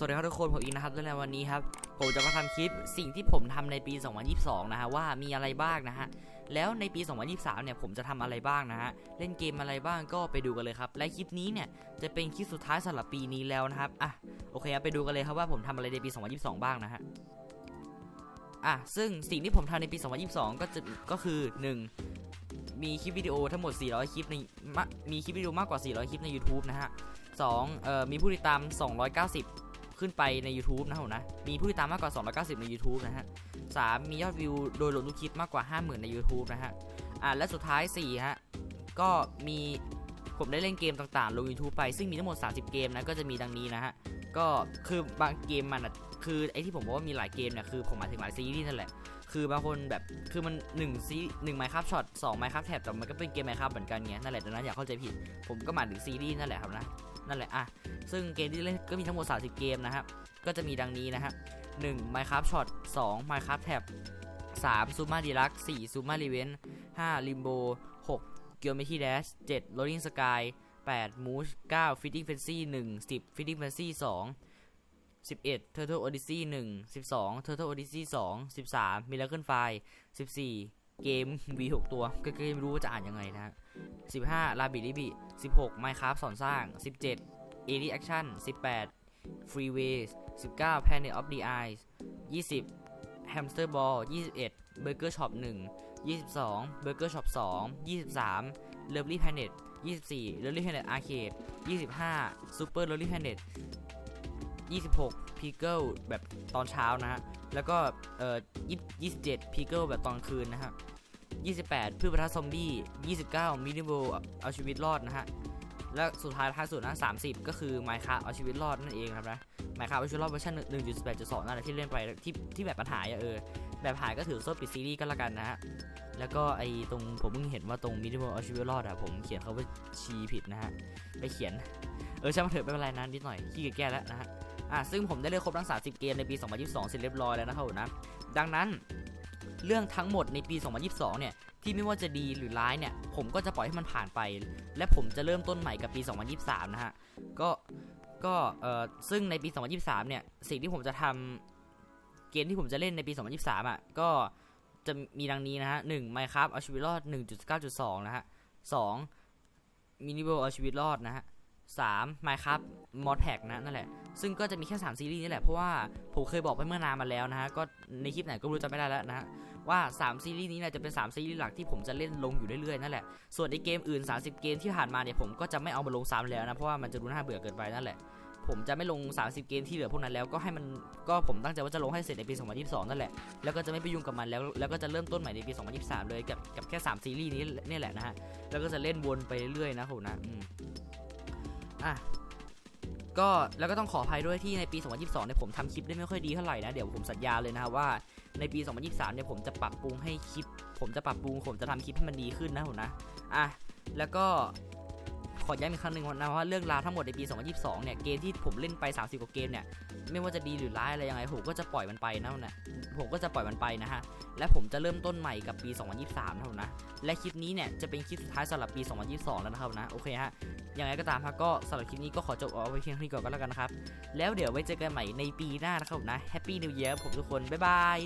สวัสดีครับทุกคนผมอีกนะครับในวันนี้ครับผมจะมาทำคลิปสิ่งที่ผมทำในปี 2022 นะฮะว่ามีอะไรบ้างนะฮะแล้วในปี 2023 เนี่ยผมจะทำอะไรบ้างนะฮะเล่นเกมอะไรบ้างก็ไปดูกันเลยครับและคลิปนี้เนี่ยจะเป็นคลิปสุดท้ายสำหรับปีนี้แล้วนะครับอะโอเคครับไปดูกันเลยครับว่าผมทำอะไรในปี 2022 บ้างนะฮะอะซึ่งสิ่งที่ผมทำในปี 2022 ก็จะก็คือ 1 มีคลิปวิดีโอทั้งหมด 400 คลิปในมะมีคลิปวิดีโอมากกว่า 400 คลิปใน YouTube นะฮะ2เอ่อมีผู้ติดตาม 290 ขึ้นไปใน YouTube นะผมนะ มีผู้ติดตามมากกว่า 290 ใน YouTube นะฮะ3มียอดวิวโดยรวมทุกคลิปมากกว่า 50,000 ใน YouTube นะฮะ อ่าและสุดท้าย 4 ฮะ ก็มีผมได้เล่นเกมต่างๆ ลง YouTube ไป ซึ่งมีทั้งหมด 30 เกมนะ ก็จะมีดังนี้นะฮะ ก็คือบางเกมมันอะคือไอที่ผมบอกว่ามีหลายเกมเนี่ย คือผมหมายถึงหลายซีรีส์นั่นแหละ คือบางคนแบบ คือมัน1ซีหนึ่งไมค์ครับช็อตสองไมค์ครับแท็บแต่มันก็เป็นเกมไมค์ครับเหมือนกันไงนั่นแหละดังนั้นอย่าเข้าใจผิด ผมก็หมายถึงซีรีส์นั่นแหละครับนะนั่นแหละอะซึ่งเกมที่เล่นก็มีทั้งหมด 30 เกมนะครับ ก็จะมีดังนี้นะฮะ1 Minecraft Shot 2 Minecraft Tab 3 Super Deluxe 4 Super Revenge 5 Limbo 6 Geometry Dash 7 Rolling Sky 8 Moose 9 Fitting Fancy 1 10 Fitting Fancy 2 11 Turtle Odyssey 1 12 Turtle Odyssey 2 13 Miracle File 14 เกม V6 ตัว ก็ก็ไม่รู้ว่าจะอ่านยังไงนะ ฮะ15 Rabbit r i b b i 16 Minecraft สอนสร้าง 17 a r i Action 18 Freeway 19 Planet of the Eyes 20 Hamster Ball 21 Burger Shop 1 22 Burger Shop 2 23 Lovely Planet 24 Lovely Planet Arcade 25 Super Lovely Planet 26 Pickle แบบตอนเช้านะฮะ แล้วก็เอ่อ20 27 Pickle แบบตอนคืนนะฮะ 28พืชประทัดซอมบี้ 29มินิโบเอาชีวิตรอดนะฮะ และสุดท้ายท้ายสุดนะ30 ก็คือ Minecraft เอาชีวิตรอดนั่นเองครับนะ Minecraft เอาชีวิตรอดเวอร์ชัน1.8.2นั่นแหละที่เล่นไปที่ที่แบบปัญหาเออแบบหายก็ถือโซ่ปิดซีรีส์ก็แล้วกันนะฮะ แล้วก็ไอตรงผมเพิ่งเห็นว่าตรงมินิโบเอาชีวิตรอดอะผมเขียนเขาว่าชีผิดนะฮะ ไปเขียน เออช่างมันเถอะไม่เป็นไรนะนิดหน่อยขี้เกียจแก้แล้วนะฮะ อะซึ่งผมได้เล่นครบทั้ง 30 เกมในปี 2022 เสร็จเรียบร้อยแล้วนะครับนะ ดังนั้น เรื่องทั้งหมดในปี 2022 เนี่ย ที่ไม่ว่าจะดีหรือร้ายเนี่ย ผมก็จะปล่อยให้มันผ่านไป และผมจะเริ่มต้นใหม่กับปี 2023 นะฮะ ก็ ก็เอ่อซึ่งในปี 2023 เนี่ย สิ่งที่ผมจะทำเกมที่ผมจะเล่นในปี 2023 อะ ก็จะมีดังนี้นะฮะ1 Minecraft เอาชีวิตรอด 1.9.2 นะฮะ2มินิเวลเอาชีวิตรอดนะฮะ 3 Minecraft Mod Pack นะนั่นแหละ ซึ่งก็จะมีแค่ 3 ซีรีส์นี่แหละ เพราะว่าผมเคยบอกไปเมื่อนานมาแล้วนะฮะ ก็ในคลิปไหนก็รู้จำไม่ได้แล้วนะฮะ ว่า 3 ซีรีส์นี้เนี่ยจะเป็น 3 ซีรีส์หลักที่ผมจะเล่นลงอยู่เรื่อยๆ นั่นแหละ ส่วนในเกมอื่น 30 เกมที่ผ่านมาเนี่ยผมก็จะไม่เอามาลงซ้ำแล้วนะ เพราะว่ามันจะดูน่าเบื่อเกินไปนั่นแหละ ผมจะไม่ลง 30 เกมที่เหลือพวกนั้นแล้วก็ให้มันก็ผมตั้งใจว่าจะลงให้เสร็จในปี 2022 นั่นแหละ แล้วก็จะไม่ไปยุ่งกับมันแล้วแล้วก็จะเริ่มต้นใหม่ในปี 2023 เลยกับกับแค่ 3 ซีรีส์นี้เนี่ยแหละนะฮะแล้วก็จะเล่นวนไปเรื่อยๆนะผมนะ อะก็แล้วก็ต้องขออภัยด้วยที่ในปี 2022 เนี่ยผมทำคลิปได้ไม่ค่อยดีเท่าไหร่นะ เดี๋ยวผมสัญญาเลยนะครับว่าในปี 2023 เนี่ยผมจะปรับปรุงให้คลิป ผมจะปรับปรุงผมจะทำคลิปให้มันดีขึ้นนะผมนะ อะ แล้วก็ ขอย้ำอีกครั้งหนึ่งนะว่าเรื่องราวทั้งหมดในปี 2022 เนี่ยเกมที่ผมเล่นไป 30 กว่าเกมเนี่ยไม่ว่าจะดีหรือร้ายอะไรยังไงผมก็จะปล่อยมันไปนะนะผมก็จะปล่อยมันไปนะฮะและผมจะเริ่มต้นใหม่กับปี 2023นะผมนะและคลิปนี้เนี่ยจะเป็นคลิปสุดท้ายสำหรับปี 2022 แล้วนะครับนะโอเคฮะยังไงก็ตามครับก็สำหรับคลิปนี้ก็ขอจบเอาไว้เพียงเท่านี้ก่อนก็แล้วกันนะครับแล้วเดี๋ยวไว้เจอกันใหม่ในปีหน้านะครับผมนะ Happy New Year ผมทุกคนบ๊ายบาย